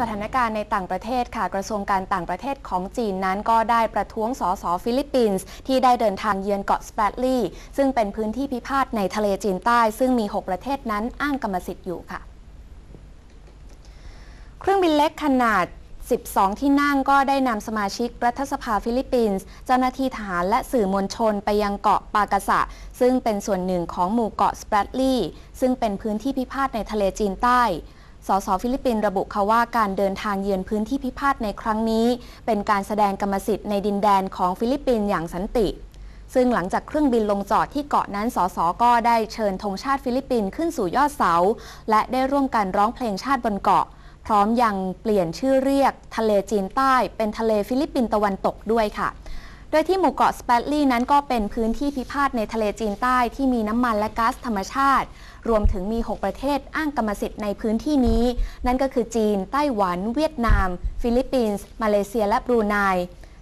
สถานการณ์ในต่างประเทศค่ะกระทรวงการต่างประเทศของจีนนั้นก็ได้ประท้วงสสฟิลิปปินส์ที่ได้เดินทางเยือนเกาะสเปรดลีย์ซึ่งเป็นพื้นที่พิพาทในทะเลจีนใต้ ซึ่งมี 6 ประเทศนั้นอ้างกรรมสิทธิ์อยู่ค่ะ เครื่องบินเล็กขนาด 12 ที่นั่งก็ได้นำสมาชิกรัฐสภาฟิลิปปินส์ เจ้าหน้าที่ทหารและสื่อมวลชนไปยังเกาะปากาสะ ซึ่งเป็นส่วนหนึ่งของหมู่เกาะสเปรดลีย์ซึ่งเป็นพื้นที่พิพาทในทะเลจีนใต้ สสฟิลิปปินส์ระบุค่ะว่าการเดินทางเยือนพื้นที่พิพาทในครั้งนี้ เป็นการแสดงกรรมสิทธิ์ในดินแดนของฟิลิปปินส์อย่างสันติ ซึ่งหลังจากเครื่องบินลงจอดที่เกาะนั้นสสก็ได้เชิญธงชาติฟิลิปปินส์ขึ้นสู่ยอดเสา และได้ร่วมกันร้องเพลงชาติบนเกาะ พร้อมยังเปลี่ยนชื่อเรียก ทะเลจีนใต้ เป็นทะเลฟิลิปปินส์ตะวันตกด้วยค่ะ ดยที่หมู่เกาะสเปรลีย์นั้นก็เป็นพื้นที่พิพาทในทะเลจีนใต้ที่มีน้ำมันและก๊าซธรรมชาติ รวมถึงมี 6 ประเทศอ้างกรรมสิทธิ์ในพื้นที่นี้ นั่นก็คือจีน ไต้หวัน เวียดนาม ฟิลิปปินส์ มาเลเซียและบรูไน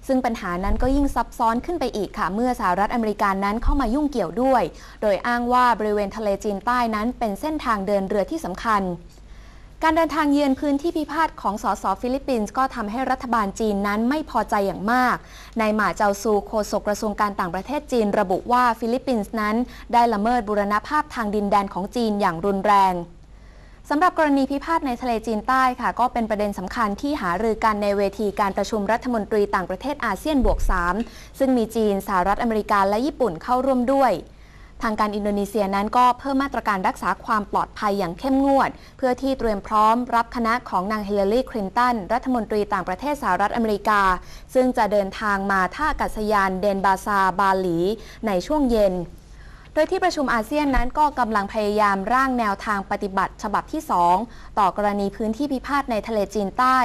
ซึ่งปัญหานั้นก็ยิ่งซับซ้อนขึ้นไปอีกค่ะ เมื่อสหรัฐอเมริกานั้นเข้ามายุ่งเกี่ยวด้วย โดยอ้างว่าบริเวณทะเลจีนใต้นั้นเป็นเส้นทางเดินเรือที่สำคัญ การเดินทางเยือนพื้นที่พิพาทของสสฟิลิปปินส์ก็ทำให้รัฐบาลจีนนั้นไม่พอใจอย่างมาก นายหมาเจาซูโฆษกกระทรวงการต่างประเทศจีนระบุว่าฟิลิปปินส์นั้น ได้ละเมิดบูรณภาพทางดินแดนของจีนอย่างรุนแรงสำหรับกรณีพิพาทในทะเลจีนใต้ค่ะ ก็เป็นประเด็นสำคัญที่หารือกันในเวทีการประชุมรัฐมนตรีต่างประเทศอาเซียนบวก 3 ซึ่งมีจีนสหรัฐอเมริกาและญี่ปุ่นเข้าร่วมด้วย ทางการอินโดนีเซียนั้นก็เพิ่มมาตรการรักษาความปลอดภัยอย่างเข้มงวด เพื่อที่เตรียมพร้อมรับคณะของนางเฮเลรีคลินตัน รัฐมนตรีต่างประเทศสหรัฐอเมริกา ซึ่งจะเดินทางมาท่าอากาศยานเดนบาซาบาหลี ในช่วงเย็น โดยที่ประชุมอาเซียนนั้นก็กำลังพยายามร่างแนวทางปฏิบัติฉบับที่ 2 ต่อกรณีพื้นที่พิพาทในทะเลจีนใต้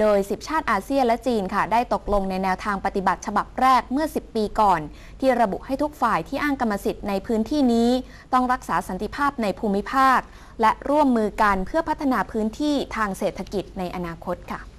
โดย 10 ชาติอาเซียนและจีนค่ะ ได้ตกลงในแนวทางปฏิบัติฉบับแรกเมื่อ 10 ปีก่อน ที่ระบุให้ทุกฝ่ายที่อ้างกรรมสิทธิ์ในพื้นที่นี้ ต้องรักษาสันติภาพในภูมิภาค และร่วมมือกันเพื่อพัฒนาพื้นที่ทางเศรษฐกิจในอนาคตค่ะ